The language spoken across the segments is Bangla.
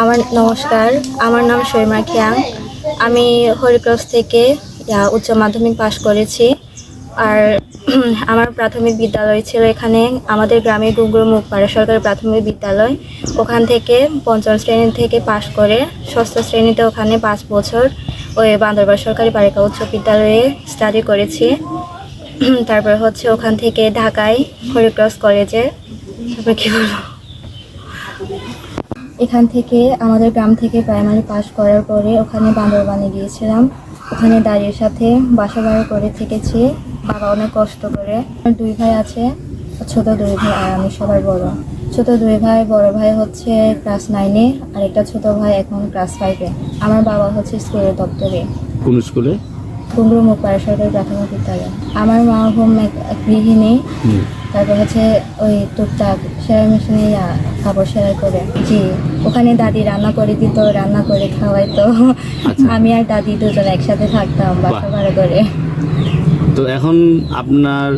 আমার নমস্কার, আমার নাম শৈমা খিয়াং। আমি হরিক্রস থেকে উচ্চ মাধ্যমিক পাশ করেছি। আর আমার প্রাথমিক বিদ্যালয় ছিল এখানে, আমাদের গ্রামে গুঙ্গুর মুখপাড়া সরকারি প্রাথমিক বিদ্যালয়। ওখান থেকে পঞ্চম শ্রেণি থেকে পাশ করে ষষ্ঠ শ্রেণীতে ওখানে পাঁচ বছর ওই বান্দরবান সরকারি বালিকা উচ্চ বিদ্যালয়ে স্টাডি করেছি। তারপর হচ্ছে ওখান থেকে ঢাকায় হরিক্রস কলেজে তারপর কী বলব? এখান থেকে আমাদের গ্রাম থেকে প্রাইমারি পাস করার পরে ওখানে বান্দরবানে গিয়েছিলাম। ওখানে দাঁড়িয়ে সাথে বাসা বাড়ি করে থেকেছি। বাবা অনেক কষ্ট করে। দুই ভাই আছে ছোট দুই ভাই আর আমি সবার বড়। ছোট দুই ভাই বড় ভাই হচ্ছে ক্লাস নাইনে আর একটা ছোট ভাই এখন ক্লাস ফাইভে আমার বাবা হচ্ছে স্কুলের দপ্তরে। কোন স্কুলে কুমড়ো মুখপাড়া সরকারি প্রাথমিক বিদ্যালয়। আমার মা হোম গৃহিণী। তারপর হচ্ছে ওই টুকটাক সেলাই মেশিনে কাপড় সেলাই করে। জি ওখানে দাদি রান্না করে দিত রান্না করে খাওয়াইতো। আচ্ছা। আমি আর দাদি দুজন একসাথে থাকতাম বাসা ভাড়া করে। তো এখন আপনার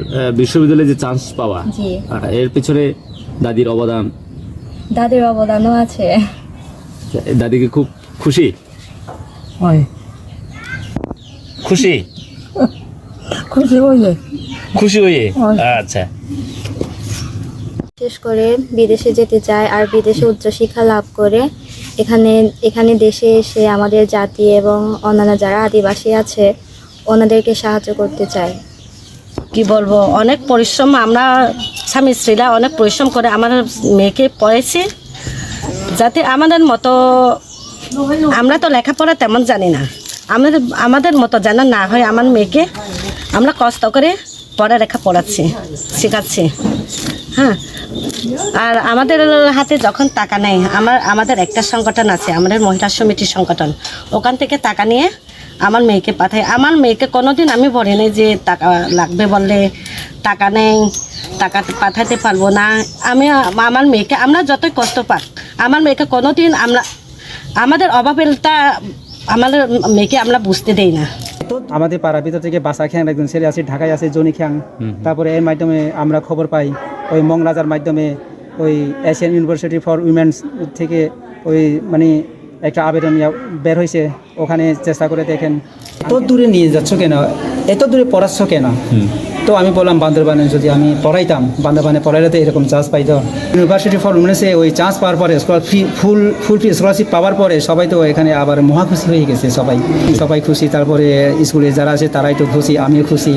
বিশ্ববিদ্যালয়ে যে চান্স পাওয়া এর পিছনে দাদির অবদান? দাদির অবদানও আছে। দাদিকে খুব খুশি? হয়। খুশি? খুশি হয়ে খুশি হয়ে? আচ্ছা। বিশেষ করে বিদেশে যেতে চায় আর বিদেশে উচ্চশিক্ষা লাভ করে। এখানে এখানে দেশে এসে আমাদের জাতি এবং অন্যান্য যারা আদিবাসী আছে ওনাদেরকে সাহায্য করতে চায়। কি বলব? অনেক পরিশ্রম আমরা স্বামী স্ত্রীরা অনেক পরিশ্রম করে আমাদের মেয়েকে পড়েছি যাতে আমাদের মতো আমরা তো লেখাপড়া তেমন জানি না। আমাদের আমাদের মতো জানা না হয় আমার মেয়েকে আমরা কষ্ট করে পড়ালেখা পড়াচ্ছে, শেখাচ্ছি। হ্যাঁ। আর আমাদের হাতে যখন টাকা নেই, আমার, আমাদের একটা সংগঠন আছে, আমাদের মহিলা সমিতির সংগঠন। ওখান থেকে টাকা নিয়ে আমার মেয়েকে পাঠাই। আমার মেয়েকে কোনোদিন আমি বলিনি যে টাকা লাগবে বললে টাকা নেই, টাকা পাঠাতে পারব না। আমি, আমার মেয়েকে আমরা যতই কষ্ট পাক, আমার মেয়েকে কোনোদিন আমরা, আমাদের অভাবেরটা আমাদের মেয়েকে আমরা বুঝতে দেই না। আমাদের পাড়ার ভিতর থেকে বাসা খ্যাং একজন ছেলে আছে ঢাকায় আছে জনি খ্যাং। তারপরে এর মাধ্যমে আমরা খবর পাই ওই মংলাজার মাধ্যমে ওই এশিয়ান ইউনিভার্সিটি ফর উইমেন্স থেকে ওই মানে একটা আবেদন বের হয়েছে ওখানে চেষ্টা করে দেখেন। এত দূরে নিয়ে যাচ্ছ কেন? এত দূরে পড়াচ্ছ কেন? তো আমি বললাম, বান্দরবানে যদি আমি পড়াইতাম, বান্দরবানে পড়াইলে তো এরকম চান্স পাইতো। ইউনিভার্সিটি ফর উমেন্সে ওই চান্স পাওয়ার পরে ফুল ফুল ফি স্কলারশিপ পাওয়ার পরে সবাই তো এখানে আবার মহা খুশি হয়ে গেছে সবাই। সবাই খুশি, তারপরে স্কুলে যারা আছে তারাই তো খুশি, আমিও খুশি।